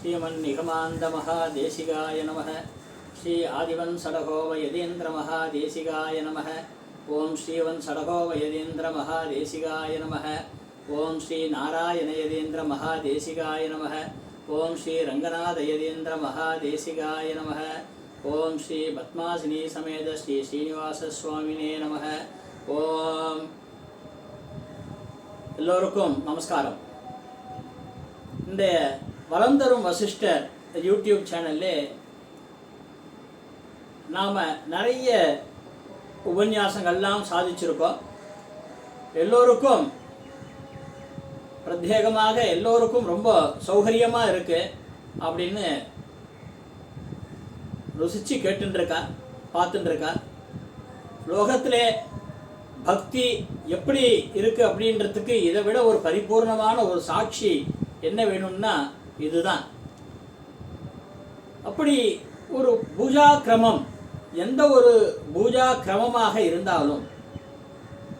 श्रीमन्निगमान्दमहादेशिकाय नमः श्री आदिवन्सडगोवयदीन्द्रमहादेशिकाय नमः ॐ श्रीवन्सडगोवयदीन्द्रमहादेशिकाय नमः ॐ श्रीनारायणयदीन्द्रमहादेशिकाय नमः ॐ श्रीरङ्गनाथयदीन्द्रमहादेशिकाय नमः ॐ श्री पद्मासिनी समेत श्री श्रीनिवासस्वामिने நமः ஓம் எல்லோருக்கும் நமஸ்காரம் இந்த வளம் தரும் வசிஷ்டர் யூடியூப் சேனல்லே நாம் நிறைய உபன்யாசங்கள்லாம் சாதிச்சிருக்கோம். எல்லோருக்கும் பிரத்யேகமாக எல்லோருக்கும் ரொம்ப சௌகரியமாக இருக்கு அப்படின்னு ருசிச்சு கேட்டுருக்கா பார்த்துட்டுருக்கா லோகத்திலே பக்தி எப்படி இருக்குது அப்படின்றதுக்கு இதை விட ஒரு பரிபூர்ணமான ஒரு சாட்சி என்ன வேணும்னா இதுதான். அப்படி ஒரு பூஜா கிரமம் எந்த ஒரு பூஜா கிரமமாக இருந்தாலும்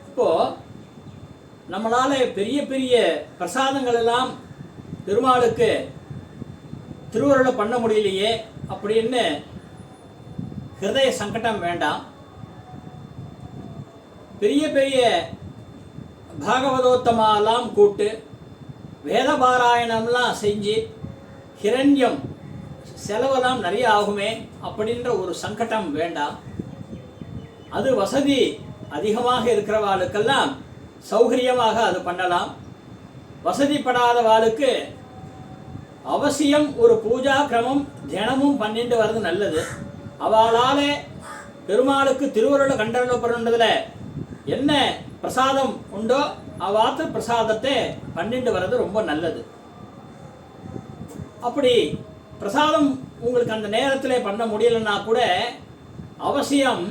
இப்போ நம்மளால பெரிய பெரிய பிரசாதங்கள் எல்லாம் பெருமாளுக்கு திருவருளை பண்ண முடியலையே அப்படின்னு ஹிருதய சங்கடம் வேண்டாம். பெரிய பெரிய பாகவதோத்தமாலாம் கூட்டு வேத பாராயணம்லாம் செஞ்சு ஹிரண்யம் செலவெல்லாம் நிறைய ஆகுமே அப்படின்ற ஒரு சங்கடம் வேண்டாம். அது வசதி அதிகமாக இருக்கிறவாளுக்கெல்லாம் சௌகரியமாக அது பண்ணலாம். வசதிப்படாதவாளுக்கு அவசியம் ஒரு பூஜா கிரமம் தினமும் பண்ணிட்டு வர்றது நல்லது. அவளால் பெருமாளுக்கு திருவருளை கண்டறியப்படுன்றதுல என்ன பிரசாதம் உண்டோ அவாத்து பிரசாதத்தை பன்னெண்டு வர்றது ரொம்ப நல்லது. அப்படி பிரசாதம் உங்களுக்கு அந்த நேரத்தில் பண்ண முடியலன்னா கூட அவசியம்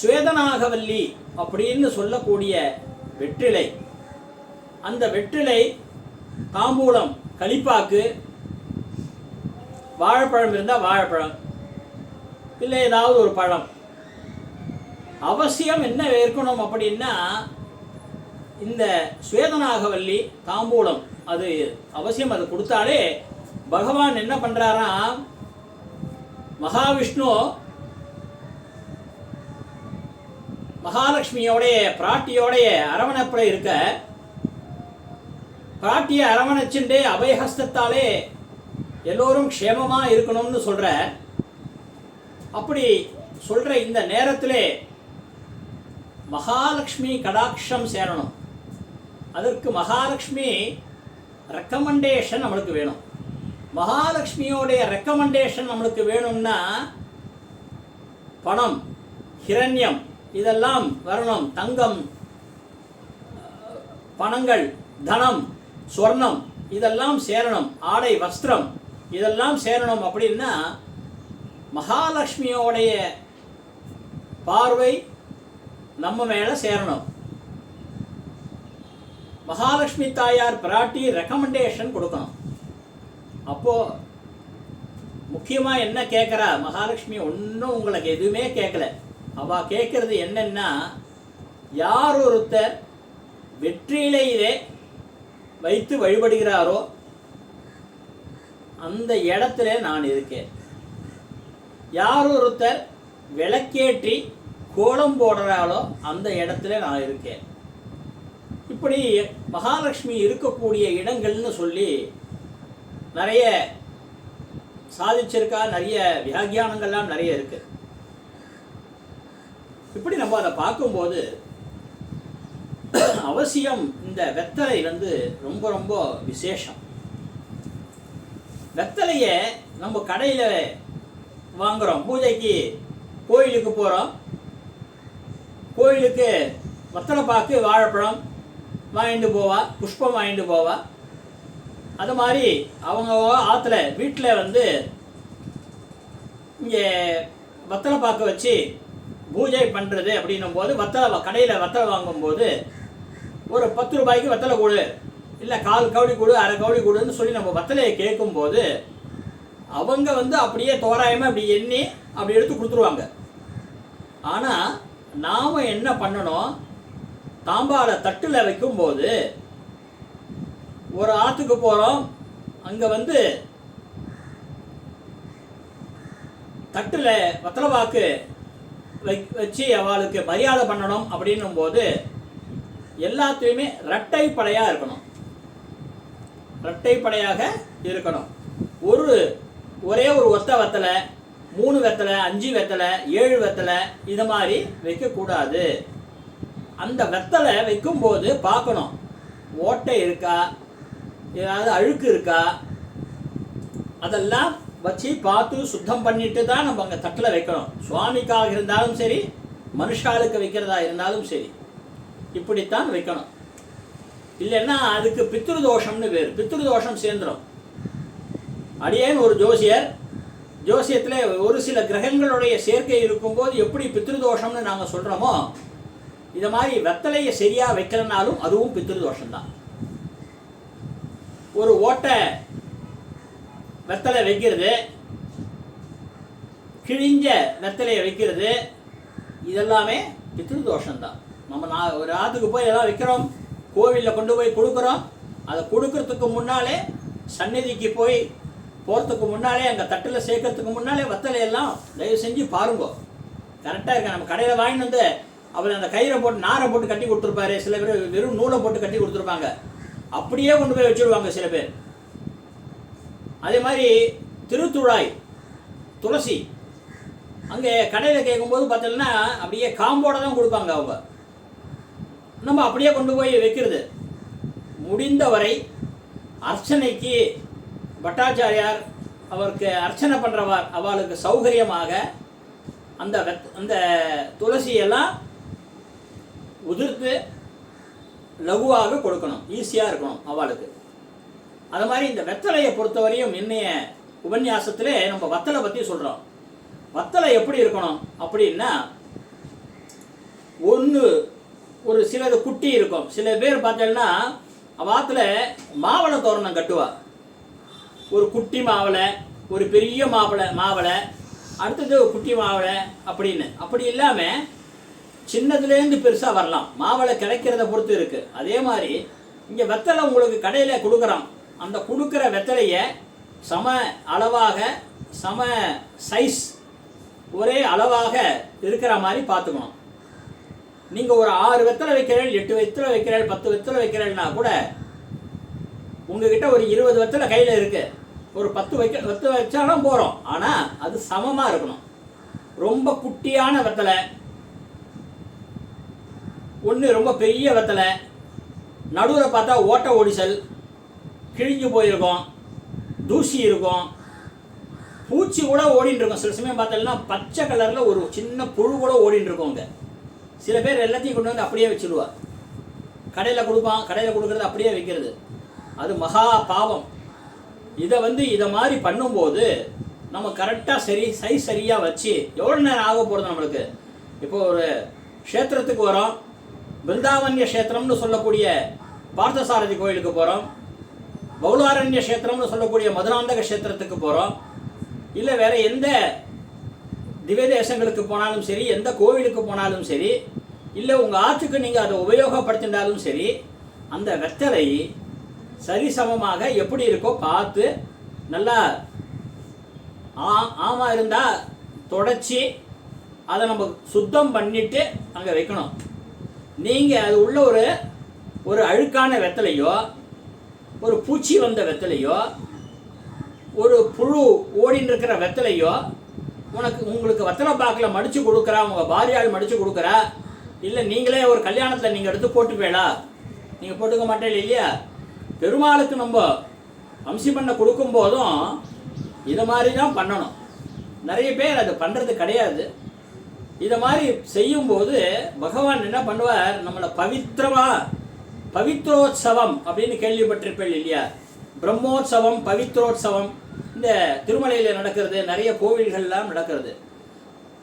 சுவேதனாகவல்லி அப்படின்னு சொல்லக்கூடிய வெற்றிலை. அந்த வெற்றிலை தாம்பூலம் களிப்பாக்கு வாழைப்பழம் இருந்தால் வாழைப்பழம் இல்லை ஏதாவது ஒரு பழம். அவசியம் என்ன இருக்கணும் அப்படின்னா இந்த சுவேதனாகவல்லி தாம்பூலம் அது அவசியம் அது கொடுத்தாலே பகவான் என்ன பண்ணுறாராம் மகாவிஷ்ணு மகாலட்சுமியோடைய பிராட்டியோடைய அரவணைப்புல இருக்க பிராட்டியை அரவணைச்சுண்டு அபயஹஸ்தத்தாலே எல்லோரும் க்ஷேமமாக இருக்கணும்னு சொல்கிற அப்படி சொல்கிற இந்த நேரத்திலே மகாலட்சுமி கடாட்சம் சேரணும். அதற்கு மகாலட்சுமி ரெக்கமெண்டேஷன் நம்மளுக்கு வேணும். மகாலட்சுமியோடைய ரெக்கமெண்டேஷன் நம்மளுக்கு வேணும்னா பணம் ஹிரண்யம் இதெல்லாம் வரணும். தங்கம் பணங்கள் தனம் சொர்ணம் இதெல்லாம் சேரணும். ஆடை வஸ்திரம் இதெல்லாம் சேரணும் அப்படின்னா மகாலட்சுமியோடைய பார்வை நம்ம மேலே சேரணும். மகாலட்சுமி தாயார் பிராட்டி ரெக்கமெண்டேஷன் கொடுக்கணும். அப்போ முக்கியமாக என்ன கேட்குறா மகாலட்சுமி ஒன்றும் உங்களுக்கு எதுவுமே கேட்கல அவ கேட்கறது என்னென்னா யார் ஒருத்தர் வெற்றிலையிலே வைத்து வழிபடுகிறாரோ அந்த இடத்துல நான் இருக்கேன். யார் ஒருத்தர் விளக்கேற்றி கோலம் போடுறாளோ அந்த இடத்துல நான் இருக்கேன். இப்படி மகாலட்சுமி இருக்கக்கூடிய இடங்கள்னு சொல்லி நிறைய சாதிச்சிருக்கா நிறைய வியாக்கியானங்கள்லாம் நிறைய இருக்கு. இப்படி நம்ம அதை பார்க்கும்போது அவசியம் இந்த வெத்தலை வந்து ரொம்ப ரொம்ப விசேஷம். வெத்தலையை நம்ம கடையில் வாங்குறோம். பூஜைக்கு கோயிலுக்கு போகிறோம் கோயிலுக்கு வெத்தலை பாக்கு வாழைப்பழம் வாங்கிட்டு போவா புஷ்பம் வாங்கிட்டு போவா. அது மாதிரி அவங்க ஆற்றுல வீட்டில் வந்து இங்கே வத்தலை பாக்கு வச்சு பூஜை பண்ணுறது அப்படின்னும் போது வத்தலை கடையில் வத்தலை வாங்கும்போது ஒரு பத்து ரூபாய்க்கு வத்தலை கொடு. இல்லை கால் கவுடி கொடு அரை கவுடி கொடுன்னு சொல்லி நம்ம வத்தலையை கேட்கும்போது அவங்க வந்து அப்படியே தோராயமாக அப்படி எண்ணி அப்படி எடுத்து கொடுத்துருவாங்க. ஆனால் நாம் என்ன பண்ணணும்? தாம்பால தட்டில் வைக்கும்போது ஒரு ஆற்றுக்கு போகிறோம் அங்கே வந்து தட்டில் வத்தலவாக்கு வை வச்சு அவளுக்கு மரியாதை பண்ணணும் அப்படின்னும் போது எல்லாத்தையுமே இரட்டை படையாக இருக்கணும். இரட்டை படையாக இருக்கணும். ஒரு ஒரே ஒரு ஒத்த வெத்தலை மூணு வெத்தலை அஞ்சு வெத்தலை ஏழு வெத்தலை இது மாதிரி வைக்கக்கூடாது. அந்த வெத்தலை வைக்கும்போது பார்க்கணும். ஓட்டை இருக்கா? ஏதாவது அழுக்கு இருக்கா? அதெல்லாம் வச்சு பார்த்து சுத்தம் பண்ணிட்டு தான் நம்ம அங்கே தட்டில் வைக்கணும். சுவாமிக்காக இருந்தாலும் சரி மனுஷாளுக்கு வைக்கிறதா இருந்தாலும் சரி இப்படித்தான் வைக்கணும். இல்லைன்னா அதுக்கு பித்ருதோஷம்னு பேர். பித்ருதோஷம் சேர்ந்துடும் அடியேன் ஒரு ஜோசியர் ஜோசியத்தில் ஒரு சில கிரகங்களுடைய சேர்க்கை இருக்கும்போது எப்படி பித்ருதோஷம்னு நாங்கள் சொல்கிறோமோ இதை மாதிரி வெத்தலையை சரியாக வைக்கலனாலும் அதுவும் பித்ருதோஷம்தான். ஒரு ஓட்டை வெத்தலை வைக்கிறது கிழிஞ்ச வெத்தலையை வைக்கிறது இதெல்லாமே பித்ருதோஷம்தான். நம்ம நான் ஒரு ஆத்துக்கு போய் எல்லாம் வைக்கிறோம் கோவிலில் கொண்டு போய் கொடுக்குறோம் அதை கொடுக்கறதுக்கு முன்னாலே சந்நிதிக்கு போய் போகிறதுக்கு முன்னாலே அங்கே தட்டில் சேர்க்கறதுக்கு முன்னாலே வெத்தலை எல்லாம் தயவு செஞ்சு பாருங்க. கரெக்டாக இருக்க நம்ம கடையில் வாங்கிட்டு வந்து அவர் அந்த கயிறை போட்டு நாரை போட்டு கட்டி கொடுத்துருப்பாரு. சில பேர் வெறும் நூலை போட்டு கட்டி கொடுத்துருப்பாங்க. அப்படியே கொண்டு போய் வச்சுருவாங்க சில பேர். அதே மாதிரி திருத்துழாய் துளசி அங்கே கடையில் கேட்கும்போது பார்த்தீங்கன்னா அப்படியே காம்போட தான் கொடுப்பாங்க அவங்க. நம்ம அப்படியே கொண்டு போய் வைக்கிறது. முடிந்தவரை அர்ச்சனைக்கு பட்டாச்சாரியார் அவருக்கு அர்ச்சனை பண்ணுறவர் அவளுக்கு சௌகரியமாக அந்த அந்த துளசியெல்லாம் உதிர்த்து லகுவாக கொடுக்கணும் ஈஸியாக இருக்கணும் அவளுக்கு. அது மாதிரி இந்த வெத்தலையை பொறுத்தவரையும் இன்னைய உபன்யாசத்திலே நம்ம வத்தலை பற்றி சொல்கிறோம் வத்தலை எப்படி இருக்கணும் அப்படின்னா ஒன்று ஒரு சிலது குட்டி இருக்கும். சில பேர் பார்த்தீங்கன்னா வாத்தில் மாவளை தோரணம் கட்டுவா. ஒரு குட்டி மாவளை ஒரு பெரிய மாவளை மாவளை அடுத்தது குட்டி மாவளை அப்படின்னு. அப்படி இல்லாமல் சின்னதுலேருந்து பெருசாக வரலாம். மாவளை கிடைக்கிறத பொறுத்து இருக்குது அதே மாதிரி இங்கே வெத்தலை உங்களுக்கு கடையில் கொடுக்குறான் அந்த கொடுக்குற வெத்தலையை சம அளவாக சம சைஸ் ஒரே அளவாக இருக்கிற மாதிரி பார்த்துக்கணும். நீங்கள் ஒரு ஆறு வெத்தலை வைக்கிறீர்கள் எட்டு வெத்தலை வைக்கிறீர்கள் பத்து வெத்தலை வைக்கிறீர்கள்னா கூட உங்ககிட்ட ஒரு இருபது வெத்தலை கையில் இருக்கு. ஒரு பத்து வைக்க வெத்த வச்சாலும் போகிறோம் ஆனால் அது சமமாக இருக்கணும். ரொம்ப குட்டியான வெத்தலை ஒன்று ரொம்ப பெரிய வெத்தலை நடுவில் பார்த்தா ஓட்ட ஒடிசல் கிழிஞ்சு போயிருக்கும் தூசி இருக்கும். பூச்சி கூட ஓடின்னு இருக்கும். சில சமயம் பார்த்தோம்னா பச்சை கலரில் ஒரு சின்ன புழு கூட ஓடின்னு இருக்கும் அங்கே. சில பேர் எல்லாத்தையும் கொண்டு வந்து அப்படியே வச்சிருவா கடையில் கொடுப்பான் கடையில் கொடுக்குறது அப்படியே வைக்கிறது. அது மகா பாவம். இதை வந்து இதை மாதிரி பண்ணும்போது நம்ம கரெக்டாக சரி சைஸ் சரியாக வச்சு எவ்வளோ நேரம் ஆக போகிறது நம்மளுக்கு? இப்போ ஒரு க்ஷேத்திரத்துக்கு வரோம். பிருந்தாவன்ய க்ஷேத்திரம்னு சொல்லக்கூடிய பார்த்தசாரதி கோயிலுக்கு போகிறோம் பௌலாரண்ய கஷேத்திரம்னு சொல்லக்கூடிய மதுராந்தக க்ஷேத்திரத்துக்கு போகிறோம் இல்லை வேற எந்த திவ்ய தேசங்களுக்கு போனாலும் சரி எந்த கோவிலுக்கு போனாலும் சரி இல்லை உங்கள் ஆற்றுக்கு நீங்கள் அதை உபயோகப்படுத்தினாலும் சரி அந்த வெத்தலை சரிசமமாக எப்படி இருக்கோ பார்த்து நல்லா ஆ ஆமாம் இருந்தால் தொடச்சி அதை நம்ம சுத்தம் பண்ணிட்டு அங்கே வைக்கணும். நீங்கள் அது உள்ள ஒரு ஒரு அழுக்கான வெத்தலையோ ஒரு பூச்சி வந்த வெத்தலையோ ஒரு புழு ஓடின்னு இருக்கிற வெத்தலையோ உனக்கு உங்களுக்கு வெத்தலை பாக்கில் மடித்து கொடுக்குறா உங்கள் பாரியால் மடித்து கொடுக்குறா இல்லை நீங்களே ஒரு கல்யாணத்தில் நீங்கள் எடுத்து போட்டுப்பீங்களா நீங்கள் போட்டுக்க மாட்டே இல்லையா? பெருமாளுக்கு நம்ம அம்சி பண்ண கொடுக்கும் போதும் இதை மாதிரி தான் பண்ணணும். நிறைய பேர் அது பண்ணுறது கிடையாது. இதை மாதிரி செய்யும்போது பகவான் என்ன பண்ணுவார்? நம்மளை பவித்திரமா பவித்ரோத்சவம் அப்படின்னு கேள்விப்பட்டிருப்பேன் இல்லையா? பிரம்மோற்சவம் பவித்ரோத்சவம் இந்த திருமலையில் நடக்கிறது நிறைய கோவில்கள்லாம் நடக்கிறது.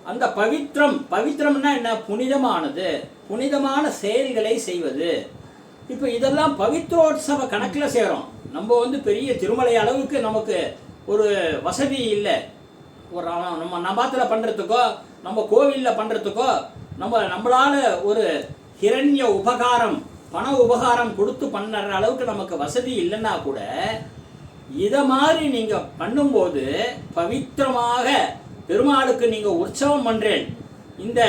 அந்த பவித்ரம் பவித்ரம்னா என்ன? புனிதமானது. புனிதமான செயல்களை செய்வது. இப்போ இதெல்லாம் பவித்ரோத்சவ கணக்கில் சேரும். நம்ம வந்து பெரிய திருமலை அளவுக்கு நமக்கு ஒரு வசதி இல்லை. ஒரு நம்ம நபாத்தில் பண்ணுறதுக்கோ நம்ம கோவிலில் பண்ணுறதுக்கோ நம்ம நம்மளால ஒரு ஹிரண்ய உபகாரம் பண உபகாரம் கொடுத்து பண்ணுற அளவுக்கு நமக்கு வசதி இல்லைன்னா கூட இதை மாதிரி நீங்கள் பண்ணும்போது பவித்திரமாக பெருமாளுக்கு நீங்கள் உற்சவம் பண்ணுறேன் இந்த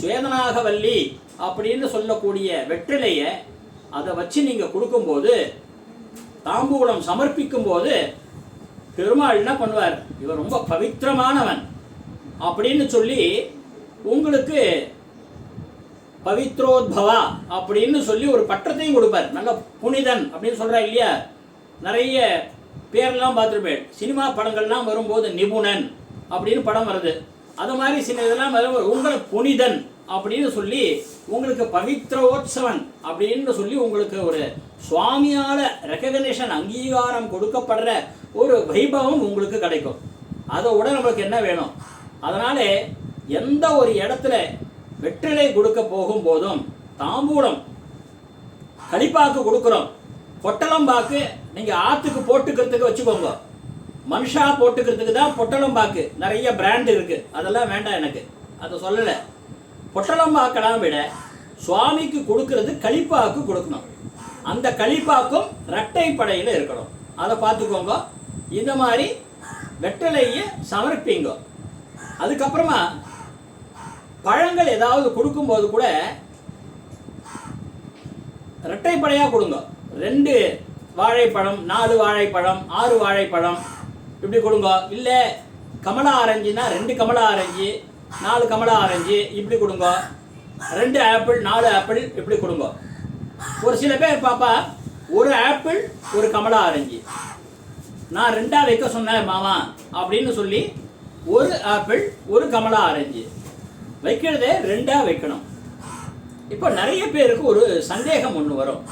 சுவேதனாகவல்லி அப்படின்னு சொல்லக்கூடிய வெற்றிலையை அதை வச்சு நீங்கள் கொடுக்கும்போது தாம்பூலம் சமர்ப்பிக்கும் போது பெருமாள் என்ன பண்ணுவார்? இவர் ரொம்ப பவித்திரமானவன். அப்படின்னு சொல்லி உங்களுக்கு பவித்ரோத்பவா அப்படின்னு சொல்லி ஒரு பட்டத்தையும் கொடுப்பார். நல்ல புனிதன் அப்படின்னு சொல்கிறா இல்லையா? நிறைய பேர்லாம் பார்த்துருப்பேன். சினிமா படங்கள்லாம் வரும்போது நிபுணன் அப்படின்னு படம் வருது. அது மாதிரி சில இதெல்லாம் வரும் உங்களை புனிதன் அப்படின்னு சொல்லி உங்களுக்கு பவித்ரோத்சவன் அப்படின்னு சொல்லி உங்களுக்கு ஒரு சுவாமியால் ரெக்கக்னேஷன் அங்கீகாரம் கொடுக்கப்படுற ஒரு வைபவம் உங்களுக்கு கிடைக்கும். அதை விட நம்மளுக்கு என்ன வேணும்? அதனாலே எந்த ஒரு இடத்துல வெற்றிலை கொடுக்க போகும் போதும் தாம்பூலம் களிப்பாக்கு கொடுக்குறோம். பொட்டலம்பாக்கு நீங்கள் ஆற்றுக்கு போட்டுக்கிறதுக்கு வச்சுக்கோங்க. மனுஷா போட்டுக்கிறதுக்கு தான் பொட்டலம்பாக்கு நிறைய பிராண்ட் இருக்குது அதெல்லாம் வேண்டாம் எனக்கு. அதை சொல்லலை. பொட்டலம்பாக்கெல்லாம் விட சுவாமிக்கு கொடுக்கறது களிப்பாக்கு கொடுக்கணும். அந்த களிப்பாக்கும் ரெட்டை படையில் இருக்கணும். அதை பார்த்துக்கோங்க. இந்த மாதிரி வெற்றிலையை சமர்ப்பிங்க. அதுக்கப்புறமா பழங்கள் ஏதாவது கொடுக்கும்போது கூட ரெட்டைப்படையாக கொடுங்க. ரெண்டு வாழைப்பழம் நாலு வாழைப்பழம் ஆறு வாழைப்பழம் இப்படி கொடுங்க. இல்லை கமலா ஆரஞ்சுனா ரெண்டு கமலா ஆரஞ்சு நாலு கமலா ஆரஞ்சு இப்படி கொடுங்க. ரெண்டு ஆப்பிள் நாலு ஆப்பிள் இப்படி கொடுங்க. ஒரு சில பேர் பாப்பா ஒரு ஆப்பிள் ஒரு கமலா ஆரஞ்சு. நான் ரெண்டா வைக்க சொன்னேன் மாமா அப்படின்னு சொல்லி ஒரு ஆப்பிள் ஒரு கமலா ஆரஞ்சு. வைக்கிறதே ரெண்டா வைக்கணும். இப்போ நிறைய பேருக்கு ஒரு சந்தேகம் ஒன்று வரும்.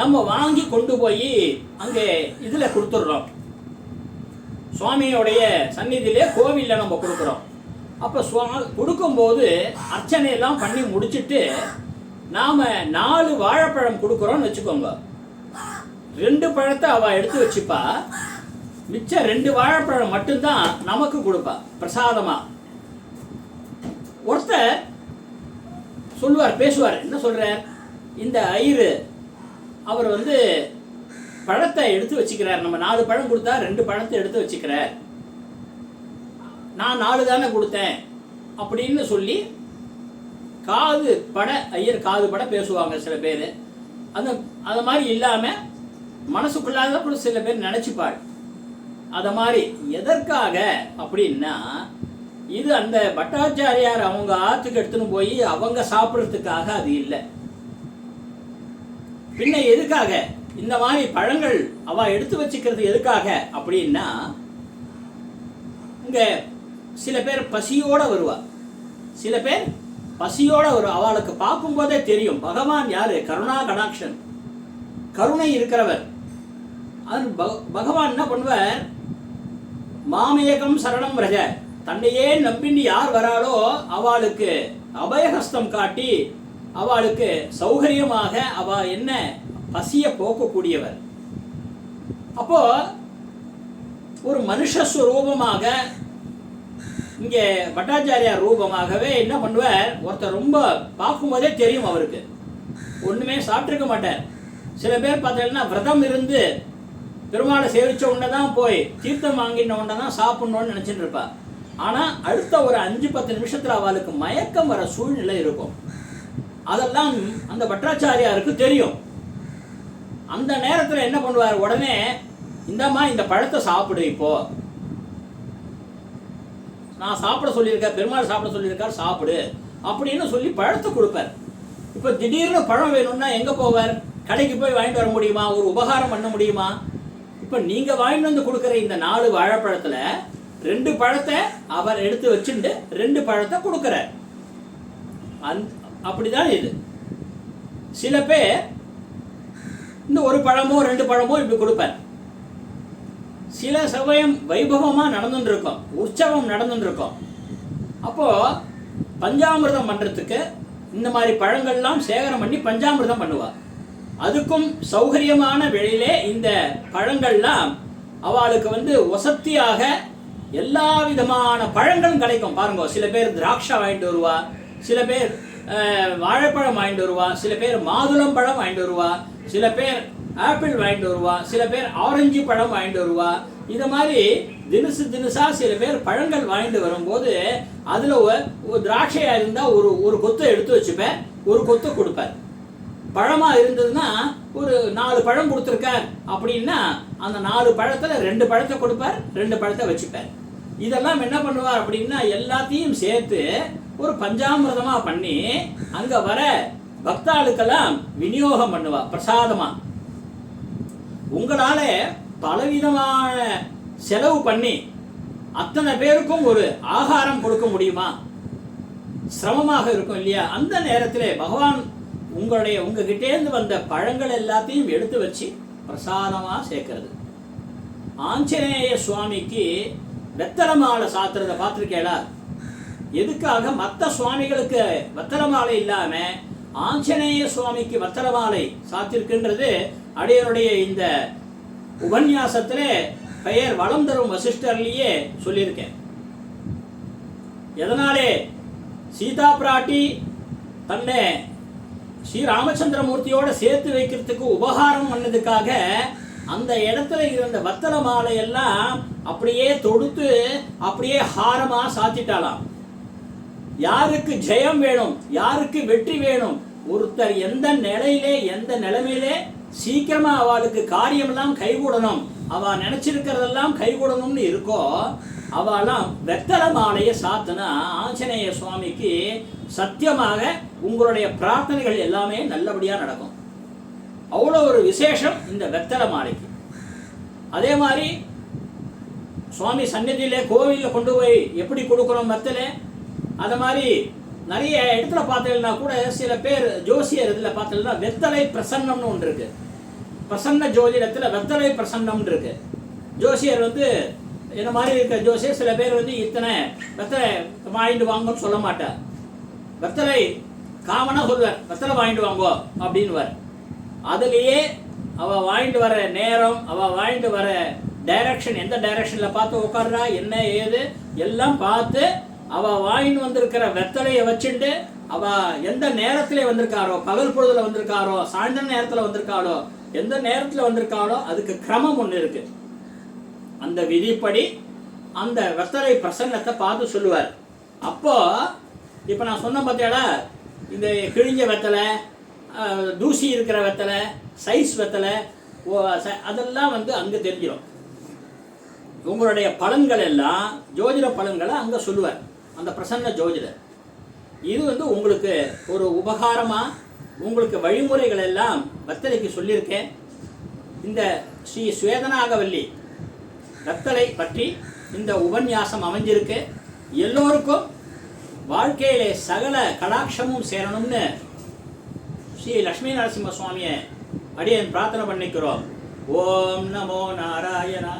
நம்ம வாங்கி கொண்டு போய் அங்கே இதில் கொடுத்துட்றோம். சுவாமியோடைய சந்நிதியிலே கோவிலில் நம்ம கொடுக்குறோம். அப்போ சுவா கொடுக்கும்போது அர்ச்சனையெல்லாம் பண்ணி முடிச்சிட்டு நாம் நாலு வாழைப்பழம் கொடுக்குறோன்னு வச்சுக்கோங்க. ரெண்டு பழத்தை அவள் எடுத்து வச்சுப்பா. மிச்சம் ரெண்டு வாழைப்பழம் மட்டும்தான் நமக்கு கொடுப்பா பிரசாதமா. ஒருத்தர் சொல்லுவார் பேசுவார் என்ன சொல்கிறார் இந்த ஐயரு அவர் வந்து பழத்தை எடுத்து வச்சுக்கிறார். நம்ம நாலு பழம் கொடுத்தா ரெண்டு பழத்தை எடுத்து வச்சுக்கிறார். நான் நாலு தானே கொடுத்தேன் அப்படின்னு சொல்லி காது பட ஐயர் காது பட பேசுவாங்க சில பேர். அந்த அது மாதிரி இல்லாமல் மனசுக்குள்ளாத கூட சில பேர் நினச்சிப்பாள் அதை மாதிரி எதற்காக அப்படின்னா இது அந்த பட்டாச்சாரியார் அவங்க ஆற்றுக்கு எடுத்துன்னு போய் அவங்க சாப்பிட்றதுக்காக அது இல்லை. பின்ன எதுக்காக? இந்த மாதிரி பழங்கள் அவ எடுத்து வச்சுக்கிறது எதுக்காக அப்படின்னா இங்க சில பேர் பசியோட வருவா. சில பேர் பசியோட வரும் அவளுக்கு பார்க்கும்போதே தெரியும். பகவான் யாரு? கருணா கடாட்சன். கருணை இருக்கிறவர். அது பக- பகவான் என்ன பண்ணுவார்? மாமேகம் சரணம் ரஜ. தன்னையே நம்பின்னு யார் வராளோ அவளுக்கு அபயஹஸ்தம் காட்டி அவளுக்கு சௌகரியமாக அவ என்ன பசிய போக்கக்கூடியவர். அப்போ ஒரு மனுஷஸ்வரூபமாக இங்கே பட்டாச்சாரியார் ரூபமாகவே என்ன பண்ணுவார்? ஒருத்தர் ரொம்ப பார்க்கும்போதே தெரியும் அவருக்கு. ஒன்றுமே சாப்பிட்ருக்க மாட்டார். சில பேர் பார்த்தீங்கன்னா விரதம் இருந்து பெருமாளை சேவிச்ச உடனே தான் போய் தீர்த்தம் வாங்கின உடனே தான் சாப்பிட்ணுன்னு நினச்சிட்டு இருப்பா. ஆனால் அடுத்த ஒரு அஞ்சு பத்து நிமிஷத்தில் அவளுக்கு மயக்கம் வர சூழ்நிலை இருக்கும். அதெல்லாம் அந்த பட்டாச்சாரியாருக்கு தெரியும். அந்த நேரத்தில் என்ன பண்ணுவார்? உடனே இந்தம்மா இந்த பழத்தை சாப்பிடு இப்போ. நான் சாப்பிட சொல்லியிருக்கேன் பெருமாள் சாப்பிட சொல்லியிருக்கார் சாப்பிடு அப்படின்னு சொல்லி பழத்தை கொடுப்பார். இப்போ திடீர்னு பழம் வேணும்னா எங்கே போவார்? கடைக்கு போய் வாங்கிட்டு வர முடியுமா? ஒரு உபகாரம் பண்ண முடியுமா? இப்போ நீங்கள் வாங்கிட்டு வந்து கொடுக்குற இந்த நாலு வாழைப்பழத்தில் ரெண்டு பழத்தை அவர் எடுத்து வச்சுட்டு ரெண்டு பழத்தை கொடுக்குறார். அந் அப்படிதான் இது. சில பேர் இந்த ஒரு பழமோ ரெண்டு பழமோ இப்படி கொடுப்பார். சில சமயம் வைபவமாக நடந்துட்டு இருக்கும் உற்சவம் நடந்துட்டு இருக்கும் அப்போ பஞ்சாமிர்தம் பண்ணுறதுக்கு இந்த மாதிரி பழங்கள்லாம் சேகரம் பண்ணி பஞ்சாமிர்தம் பண்ணுவார். அதுக்கும் சௌகரியமான வெளியிலே இந்த பழங்கள்லாம் அவளுக்கு வந்து வசத்தியாக எல்லா விதமான பழங்களும் கிடைக்கும். பாருங்க சில பேர் திராட்சை வாங்கிட்டு வருவா சில பேர் வாழைப்பழம் வாங்கிட்டு வருவா சில பேர் மாதுளம் பழம் வாங்கிட்டு வருவா சில பேர் ஆப்பிள் வாங்கிட்டு வருவா சில பேர் ஆரஞ்சு பழம் வாங்கிட்டு வருவா. இது மாதிரி தினசு தினசா சில பேர் பழங்கள் வாங்கிட்டு வரும்போது அதில் ஒரு- திராட்சையாக இருந்தால் ஒரு ஒரு கொத்தை எடுத்து வச்சுப்பேன் ஒரு கொத்து கொடுப்பேன். பழமாக இருந்ததுன்னா ஒரு நாலு பழம் கொடுத்துருக்கார் அப்படின்னா அந்த நாலு பழத்தில் ரெண்டு பழத்தை கொடுப்பார் ரெண்டு பழத்தை வச்சுப்பார். இதெல்லாம் என்ன பண்ணுவார் அப்படின்னா எல்லாத்தையும் சேர்த்து ஒரு பஞ்சாமிரதமாக பண்ணி அங்கே வர பக்தாளுக்கெல்லாம் விநியோகம் பண்ணுவா பிரசாதமாக உங்களால் பலவிதமான செலவு பண்ணி அத்தனை பேருக்கும் ஒரு ஆகாரம் கொடுக்க முடியுமா? சிரமமாக இருக்கும் இல்லையா? அந்த நேரத்தில் பகவான் உங்களுடைய உங்ககிட்டேருந்து வந்த பழங்கள் எல்லாத்தையும் எடுத்து வச்சு பிரசாதமாக சேர்க்கறது. ஆஞ்சநேய சுவாமிக்கு வெத்தலை மாலை சாத்துறத எதுக்காக மற்ற சுவாமிகளுக்கு வெத்தலை மாலை இல்லாமல் ஆஞ்சநேய சுவாமிக்கு வெத்தலை மாலை சாத்திருக்கின்றது இந்த உபன்யாசத்தில் பெயர் வளம் தரும் வசிஷ்டர்லேயே சொல்லியிருக்கேன். எதனாலே சீதா பிராட்டி தன்னை ஸ்ரீ ராமச்சந்திரமூர்த்தியோட சேர்த்து வைக்கிறதுக்கு உபகாரம் பண்ணதுக்காக அந்த இடத்துல இருந்த வத்தல மாலை எல்லாம் அப்படியே தொடுத்து அப்படியே ஹாரமா சாத்திட்டாலாம் யாருக்கு ஜெயம் வேணும் யாருக்கு வெற்றி வேணும் ஒருத்தர் எந்த நிலையிலே எந்த நிலைமையிலே சீக்கிரமா அவளுக்கு காரியமெல்லாம் கைகூடணும். அவ நினைச்சிருக்கிறதெல்லாம் கைகூடணும்னு இருக்கோ அவெல்லாம் வெத்தலை மாலையை சாத்தினா ஆஞ்சநேய சுவாமிக்கு சத்தியமாக உங்களுடைய பிரார்த்தனைகள் எல்லாமே நல்லபடியாக நடக்கும். அவ்வளோ ஒரு விசேஷம் இந்த வெத்தலை மாலைக்கு அதே மாதிரி சுவாமி சந்நிதியிலே கோவிலில் கொண்டு போய் எப்படி கொடுக்குறோம் வெத்தலை? அதை மாதிரி நிறைய இடத்துல பார்த்தீங்கன்னா கூட சில பேர் ஜோசியர் இதில் பார்த்தீங்கன்னா வெத்தலை பிரசன்னம்னு ஒன்று இருக்குது பிரசன்ன ஜோதிடத்தில் வெத்தலை பிரசன்னம்னு இருக்குது ஜோசியர் வந்து இந்த மாதிரி இருக்க? ஜோசியர் சில பேர் வந்து இத்தனை வெத்தலை வாங்கிட்டு வாங்கன்னு சொல்ல மாட்டார். வெத்தலை காமனாக சொல்வார் வெத்தலை வாங்கிட்டு வாங்கோ அப்படின்னுவார். அதுலேயே அவ வாங்கிட்டு வர நேரம் அவ வாங்கிட்டு வர டைரக்ஷன் எந்த டைரக்ஷன்ல பார்த்து உட்காடுறா என்ன ஏது எல்லாம் பார்த்து அவ வாங்கிட்டு வந்திருக்கிற வெத்தலையை வச்சுட்டு அவ எந்த நேரத்துல வந்திருக்காரோ பகல் பொழுதுல வந்திருக்காரோ சாயந்தர நேரத்துல வந்திருக்காளோ எந்த நேரத்துல வந்திருக்காளோ அதுக்கு கிரமம் ஒன்று இருக்கு. அந்த விதிப்படி அந்த வெத்தலை பிரசன்னத்தை பார்த்து சொல்லுவார். அப்போ இப்போ நான் சொன்ன பார்த்தியாடா இந்த கிழிஞ்ச வெத்தலை தூசி இருக்கிற வெத்தலை சைஸ் வெத்தலை ஓ, அதெல்லாம் வந்து அங்கே தெரிஞ்சிடும் உங்களுடைய பலன்கள் எல்லாம் ஜோதிட பலன்களை அங்கே சொல்லுவார். அந்த பிரசன்ன ஜோதிடர். இது வந்து உங்களுக்கு ஒரு உபகாரமாக உங்களுக்கு வழிமுறைகள் எல்லாம் வெத்தலைக்கு சொல்லியிருக்கேன். இந்த ஸ்ரீ சுவேதனாகவல்லி கத்தலை பற்றி இந்த உபன்யாசம் அமைஞ்சிருக்கு. எல்லோருக்கும் வாழ்க்கையிலே சகல கடாட்சமும் சேரணும்னு ஸ்ரீ லக்ஷ்மி நரசிம்ம சுவாமியை அடியன் பிரார்த்தனை பண்ணிக்கிறோம். ஓம் நமோ நாராயணா.